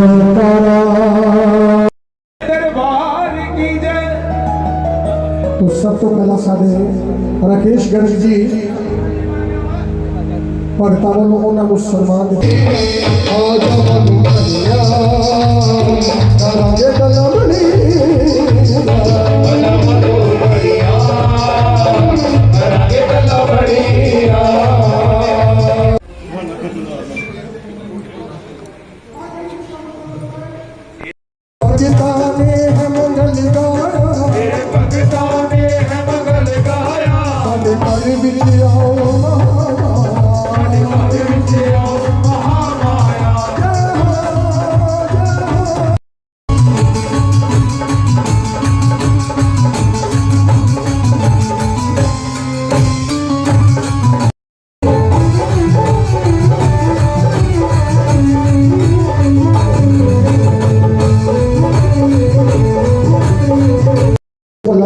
ਤੋ ਸਭ ਤੋਂ ਪਹਿਲਾਂ ਸਾਡੇ ਰਾਕੇਸ਼ ਗਰਗ ਜੀ ਭਗਤਾਂ ਨੂੰ ਉਹਨਾਂ ਨੂੰ ਸਨਮਾਨ ਦਿੱਤਾ। ਆ ਜਾ ਮਨ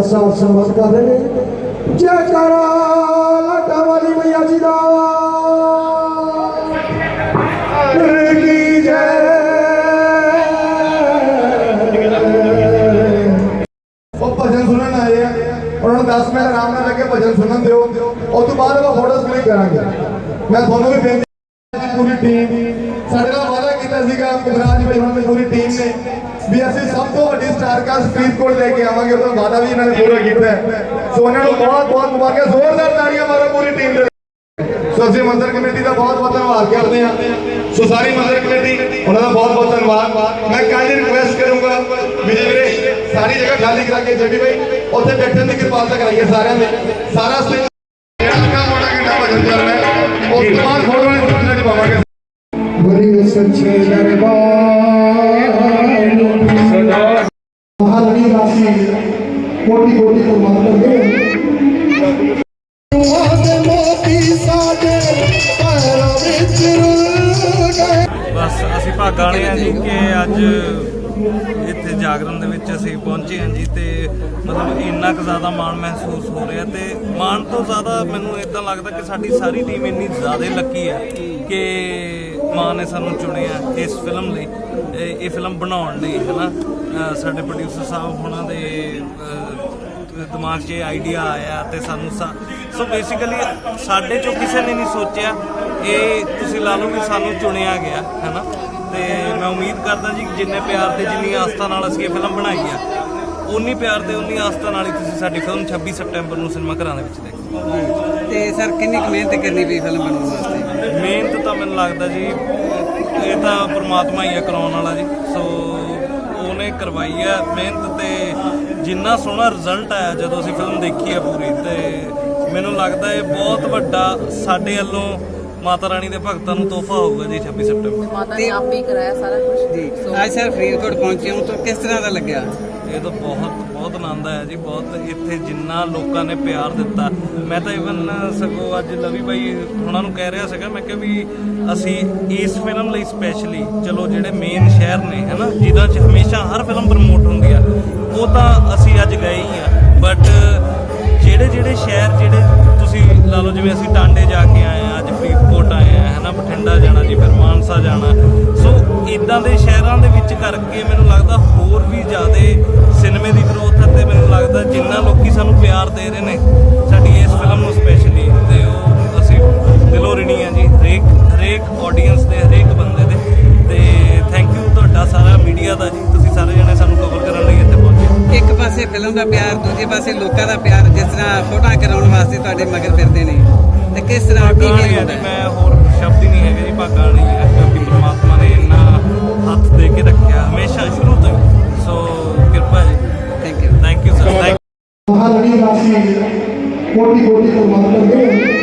ਸਾਹਿਬ ਸੰਵਾਦ ਕਰ ਰਹੇ ਨੇ। ਜੈ ਕਰਾ। ਆਏ ਆ। ਉਹਨਾਂ ਨੂੰ 10 ਮਿੰਟ ਆਰਾਮ ਨਾਲ ਲੱਗੇ, ਭਜਨ ਸੁਣਨ ਦਿਓ। ਉਸ ਤੋਂ ਬਾਅਦ ਆਪਾਂ ਫੋਟੋਸ ਕਲਿੱਕ ਕਰਾਂਗੇ। ਮੈਂ ਤੁਹਾਨੂੰ ਵੀ ਬੇਨਤੀ ਪੂਰੀ ਟੀਮ ਸਾਡੇ ਨਾਲ ਵਾਅਦਾ ਕੀਤਾ ਸੀਗਾ ਕੁਮਰਾਜ ਭਾਈ ਹੁਣ ਪੂਰੀ ਟੀਮ ਨੇ ਵੀ ਅਸੀਂ ਸਭ ਤੋਂ ਵੱਡੀ ਸਟਾਰ ਕਾਸਟ ਫਰੀਦਕੋਟ ਲੈ ਕੇ ਆਵਾਂਗੇ। ਉਹਦਾ ਵਾਅਦਾ ਵੀ ਇਹਨਾਂ ਨੇ ਪੂਰਾ ਕੀਤਾ ਸੋ ਉਹਨਾਂ ਨੂੰ ਬਹੁਤ ਬਹੁਤ ਮੁਬਾਰਕਾਂ। ਜ਼ੋਰਦਾਰ ਤਾੜੀਆਂ ਮਾਰੋ ਪੂਰੀ ਟੀਮ ਦੇ ਸੋ ਅਸੀਂ ਮੰਦਰ ਕਮੇਟੀ ਦਾ ਬਹੁਤ ਬਹੁਤ ਧੰਨਵਾਦ ਕਰਦੇ ਹਾਂ। ਸੋ ਸਾਰੀ ਮੰਦਰ ਕਮੇਟੀ ਉਹਨਾਂ ਦਾ ਬਹੁਤ ਬਹੁਤ ਧੰਨਵਾਦ। ਮੈਂ ਕੱਲ ਰਿਕੁਐਸਟ ਕਰੂੰਗਾ ਵਿਜੇ ਵੀਰੇ, ਸਾਰੀ ਜਗ੍ਹਾ ਖਾਲੀ ਕਰਾ ਕੇ ਜੱਗੀ ਭਾਈ। ਉੱਥੇ ਬੈਠਣ ਦੀ ਕਿਰਪਾਲਤਾ ਕਰਾਈਏ ਸਾਰਿਆਂ ਦੇ ਸਾਰਾ ਸਟੇਜ ਜਿਹੜਾ ਲੱਗਾ ਮੋੜਾ ਘੰਟਾ ਭਜਨ ਚੱਲ ਰਿਹਾ ਉਸ ਤੋਂ ਬਾਅਦ ਫੋਟੋ ਵਾਲੀ ਸੂਚਨਾ ਚ ਪਾਵਾਂਗੇ। ਬੜੀ ਸੱਚੇ ਦਰਬਾਰ ਸਦਾ ਮਹਾਰਾਣੀ ਰਾਸ਼ੀ ਕੋਟੀ ਕੋਟੀ ਪ੍ਰਮਾਨ ਕਰਦੇ ਆਦੇ ਮੋਤੀ ਸਾਡੇ ਪੈਰਾਂ ਵਿੱਚ ਰੁਲ ਗਏ ਬਸ ਅਸੀਂ ਭਾਗਾਂ ਵਾਲੇ ਹਾਂ ਜੀ ਕਿ ਅੱਜ ਇੱਥੇ ਜਾਗਰਣ ਦੇ ਵਿੱਚ ਅਸੀਂ ਪਹੁੰਚੇ ਹਾਂ ਜੀ ਤੇ ਮਤਲਬ ਇੰਨਾ ਕੁ ਜ਼ਿਆਦਾ ਮਾਣ ਮਹਿਸੂਸ ਹੋ ਰਿਹਾ ਤੇ ਮਾਣ ਤੋਂ ਜ਼ਿਆਦਾ ਮੈਨੂੰ ਇਦਾਂ ਲੱਗਦਾ ਕਿ ਸਾਡੀ ਸਾਰੀ ਟੀਮ ਇੰਨੀ ਜ਼ਿਆਦਾ ਲੱਕੀ ਹੈ ਕਿ ਮਾਂ ਨੇ ਸਾਨੂੰ ਚੁਣਿਆ ਇਸ ਫਿਲਮ ਲਈ, ਇਹ ਫਿਲਮ ਬਣਾਉਣ ਲਈ, ਹੈਨਾ? ਅਹ ਸਾਡੇ ਪ੍ਰੋਡਿਊਸਰ ਸਾਹਿਬ ਉਹਨਾਂ ਦੇ ਦਿਮਾਗ 'ਚ ਇਹ ਆਈਡੀਆ ਆਇਆ ਤੇ ਸਾਨੂੰ ਸੋ ਬੇਸਿਕਲੀ ਸਾਡੇ ਚੋਂ ਕਿਸੇ ਨੇ ਨਹੀਂ ਸੋਚਿਆ ਇਹ ਤੁਸੀਂ ਲਾ ਲਓ ਵੀ ਸਾਨੂੰ ਚੁਣਿਆ ਗਿਆ ਹੈਨਾ? ਤੇ ਮੈਂ ਉਮੀਦ ਕਰਦਾ ਜੀ ਕਿ ਜਿੰਨੇ ਪਿਆਰ ਤੇ ਜਿੰਨੀ ਆਸਥਾ ਨਾਲ ਅਸੀਂ ਇਹ ਫਿਲਮ ਬਣਾਈ ਆ ਉਨੀ ਪਿਆਰ ਤੇ ਉਨੀ ਆਸਥਾ ਨਾਲ ਹੀ ਤੁਸੀਂ ਸਾਡੀ ਫਿਲਮ 26 ਸਤੰਬਰ ਨੂੰ ਸਿਨੇਮਾ ਘਰਾਂ ਦੇ ਵਿੱਚ ਦੇਖੋ। ਤੇ ਸਰ ਕਿੰਨੀ ਕੁ ਮਿਹਨਤ ਕਰਨੀ ਪਈ ਫਿਲਮ ਬਣਾਉਣ ਵਾਸਤੇ? ਮਿਹਨਤ ਤਾਂ ਮੈਨੂੰ ਲੱਗਦਾ ਜੀ ਇਹ ਤਾਂ ਪ੍ਰਮਾਤਮਾ ਹੀ ਆ ਕਰਾਉਣ ਵਾਲਾ ਜੀ। ਸੋ ਉਹਨੇ ਕਰਵਾਈ ਆ ਮਿਹਨਤ ਤੇ ਜਿੰਨਾ ਸੋਹਣਾ ਰਿਜ਼ਲਟ ਆਇਆ ਜਦੋਂ ਅਸੀਂ ਫਿਲਮ ਦੇਖੀ ਆ ਪੂਰੀ ਤੇ ਮੈਨੂੰ ਲੱਗਦਾ ਇਹ ਬਹੁਤ ਵੱਡਾ ਸਾਡੇ ਵੱਲੋਂ ਮਾਤਾ ਰਾਣੀ ਦੇ ਭਗਤਾਂ ਨੂੰ ਤੋਹਫਾ ਹੋਊਗਾ ਜੀ 26 ਸਤੰਬਰ ਮਾਤਾ ਨੇ ਆਪ ਹੀ ਕਰਾਇਆ ਸਾਰਾ ਕੁਝ ਜੀ ਅੱਜ ਸਰ ਫਰੀਦਕੋਟ ਪਹੁੰਚੇ ਹਾਂ ਤਾਂ ਕਿਸ ਤਰ੍ਹਾਂ ਦਾ ਲੱਗਿਆ? ਇਹ ਤਾਂ ਬਹੁਤ ਬਹੁਤ ਆਨੰਦ ਆਇਆ ਜੀ ਬਹੁਤ ਇੱਥੇ ਜਿੰਨਾ ਲੋਕਾਂ ਨੇ ਪਿਆਰ ਦਿੱਤਾ। ਮੈਂ ਤਾਂ ਇਵਨ ਸਗੋਂ ਅੱਜ ਲਵੀ ਬਾਈ ਉਹਨਾਂ ਨੂੰ ਕਹਿ ਰਿਹਾ ਸੀਗਾ ਮੈਂ ਕਿਹਾ ਵੀ ਅਸੀਂ ਇਸ ਫਿਲਮ ਲਈ ਸਪੈਸ਼ਲੀ ਚਲੋ ਜਿਹੜੇ ਮੇਨ ਸ਼ਹਿਰ ਨੇ ਹਨਾ ਜਿਨ੍ਹਾਂ 'ਚ ਹਮੇਸ਼ਾ ਹਰ ਫਿਲਮ ਪ੍ਰਮੋਟ ਹੁੰਦੀ ਆ ਉਹ ਤਾਂ ਅਸੀਂ ਅੱਜ ਗਏ ਹੀ ਆ। ਬਟ ਜਿਹੜੇ ਜਿਹੜੇ ਸ਼ਹਿਰ ਜਿਹੜੇ ਤੁਸੀਂ ਲਾ ਲਓ ਜਿਵੇਂ ਅਸੀਂ ਟਾਂਡੇ ਜਾ ਕੇ ਬਠਿੰਡਾ ਜਾਣਾ ਜੀ ਫਿਰ ਮਾਨਸਾ ਜਾਣਾ। ਸੋ ਇਦਾਂ ਦੇ ਸ਼ਹਿਰਾਂ ਦੇ ਵਿੱਚ ਕਰਕੇ ਮੈਨੂੰ ਲੱਗਦਾ ਹੋਰ ਵੀ ਜ਼ਿਆਦਾ ਸਿਨੇਮੇ ਦੀ ਗਰੋਥ ਹੈ ਤੇ ਮੈਨੂੰ ਲੱਗਦਾ ਜਿੰਨਾ ਲੋਕੀ ਸਾਨੂੰ ਪਿਆਰ ਦੇ ਰਹੇ ਨੇ ਸਾਡੀ ਇਸ ਫਿਲਮ ਨੂੰ ਸਪੈਸ਼ਲੀ ਤੇ ਉਹ ਅਸੀਂ ਦਿਲੋਂ ਰਿਣੀ ਆ ਜੀ ਹਰੇਕ ਹਰੇਕ ਆਡੀਅנס ਦੇ ਹਰੇਕ ਬੰਦੇ ਦੇ। ਤੇ ਥੈਂਕ ਯੂ ਤੁਹਾਡਾ ਸਾਰਾ ਮੀਡੀਆ ਦਾ ਜੀ ਤੁਸੀਂ ਸਾਰੇ ਜਣੇ ਸਾਨੂੰ ਕਵਰ ਕਰਨ ਲਈ ਇੱਥੇ ਪਹੁੰਚੇ। ਇੱਕ ਪਾਸੇ ਫਿਲਮ ਦਾ ਪਿਆਰ ਦੂਜੇ ਪਾਸੇ ਲੋਕਾਂ ਦਾ ਪਿਆਰ ਜਿਸ ਤਰ੍ਹਾਂ ਫੋਟੋਆਂ ਕਰਾਉਣ ਵਾਸਤੇ ਤੁਹਾਡੇ ਮਗਰ ਫਿਰਦੇ ਨੇ। ਤੇ ਕਿਸ ਤਰ੍ਹਾਂ ਕੀ ਫੀਲ ਹੁੰਦਾ? ਹੈ? ਹੀ ਨਹੀਂ ਹੈਗੇ ਜੀ ਭਾਗਾਂ ਵਾਲੀ ਹੈ ਕਿਉਂਕਿ ਪ੍ਰਮਾਤਮਾ ਨੇ ਇੰਨਾ ਹੱਥ ਦੇ ਕੇ ਰੱਖਿਆ ਹਮੇਸ਼ਾ ਸ਼ੁਰੂ ਤੋਂ। ਸੋ ਕਿਰਪਾ ਜੀ। Thank you thank you sir thank ਮਹਾਰਾਣੀ ਰਾਸ਼ੀ ਕੋਟੀ ਕੋਟੀ ਪ੍ਰਮਾਨ ਕਰਦੇ